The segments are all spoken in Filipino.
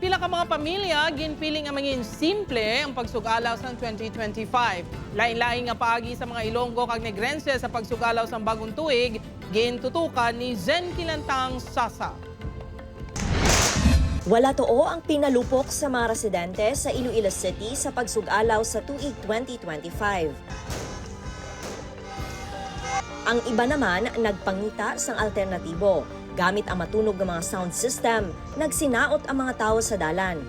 Pila ka mga pamilya, ginpiling ang maging simple ang pagsugalaw sa 2025. Lain-lain nga paagi sa mga Ilonggo kag Negrense sa pagsugalaw sa bagong tuig, gintutukan ni Zen Kilantang Sasa. Wala too ang pinalupok sa mga residente sa Iloilo City sa pagsugalaw sa tuig 2025. Ang iba naman nagpangita sang alternatibo. Gamit ang matunog ng mga sound system, nagsinaot ang mga tao sa dalan.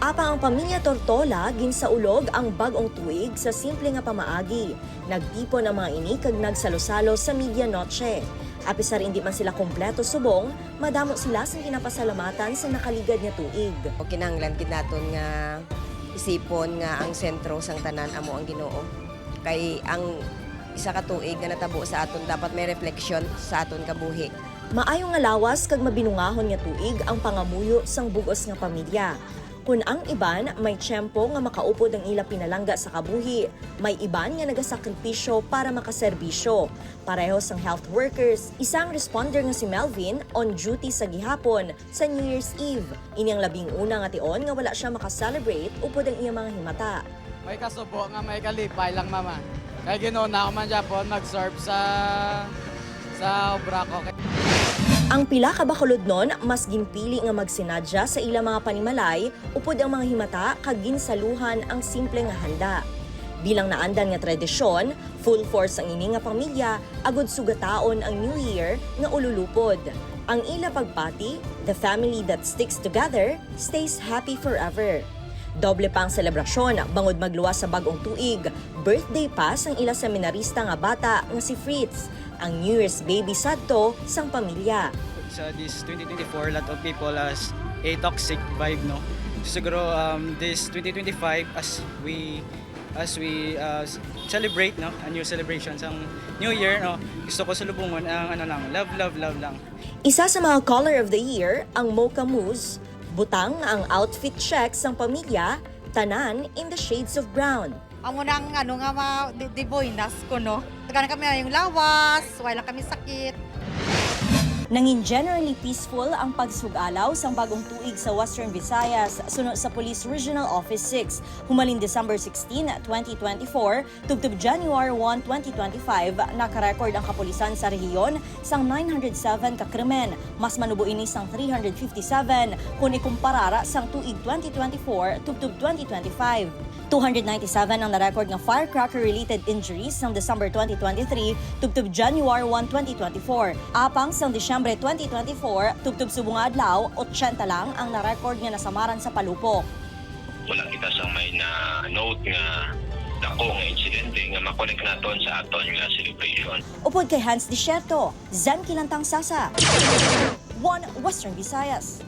Apang ang pamilya Tortola ginsaulog ang bagong tuig sa simple nga pamaagi. Nagtipon ang mga ini kag nagsalusalo sa medianoche. Apisar hindi man sila kompleto subong, madamo sila sa ginapasalamatan sa nakaligad nga tuig. o kinahanglan gid naton nga isipon nga ang sentro sang tanan amo ang Ginoo kay ang isa ka tuig nga natabo sa aton dapat may refleksyon sa aton kabuhi Maayong nga lawas kag mabinungahon nga tuig ang pangamuyo sang bugos nga pamilya. Kung ang iban may tiyempo nga makaupod ang ila pinalangga sa kabuhi, may iban nga nagasakripisyo para makaserbisyo. Pareho sang health workers, isang responder nga si Melvin on duty sa gihapon sa New Year's Eve. Inyang labing una nga tion nga wala siya makaselebrate upod ang iyang mga himata. May kasubo nga may kalipay lang mama. Kaya ginuna ako man Japon mag-serve sa sa obra. Ang pila ka bakulod nun, mas ginpili nga magsinadya sa ilang mga panimalay upod ang mga himata kag ginsaluhan ang simple nga handa. Bilang naandan nga tradisyon, full force ang ini nga pamilya agud sugataon ang New Year nga ululupod. Ang ila pagpati, the family that sticks together stays happy forever. Doble pang selebrasyon bangod magluwas sa bagong tuig. Birthday pa sang ila seminarista nga bata nga si Fritz, ang New Year's baby sadto sang pamilya. sa this 2024 lot of people has a toxic vibe no? Siguro um, this 2025 as we as we uh, celebrate no? A new celebration ang new year no? Gusto ko salubungon ang ano lang love love love lang. Isa sa mga color of the year, ang Mocha Mousse, butang ang outfit check sang pamilya, tanan in the shades of brown. Amo nang ano nga ma, di, di boynas ko no. Tagaan kami yung lawas, wala kami sakit. Nangin generally peaceful ang pagsugalaw sang bagong tuig sa Western Visayas sunod sa Police Regional Office 6. Humaling December 16, 2024, tugtog January 1, 2025, nakarecord ang kapulisan sa rehiyon sang 907 ka krimen, mas manubo ini sang 357 kung ikumpara sang tuig 2024 tugtog 2025. 297 ang na-record nga firecracker-related injuries sang December 2023 tugtog January 1, 2024. Apang sang Disyembre 2024 tugtog subong adlaw 80 lang ang na-record nga nasamaran sa palupok. wala kita sa may na note nga dako nga insidente nga makonect naton sa aton nga celebration. Upod kay Hans Desierto, Zen Kilantang Sasa. One Western Visayas.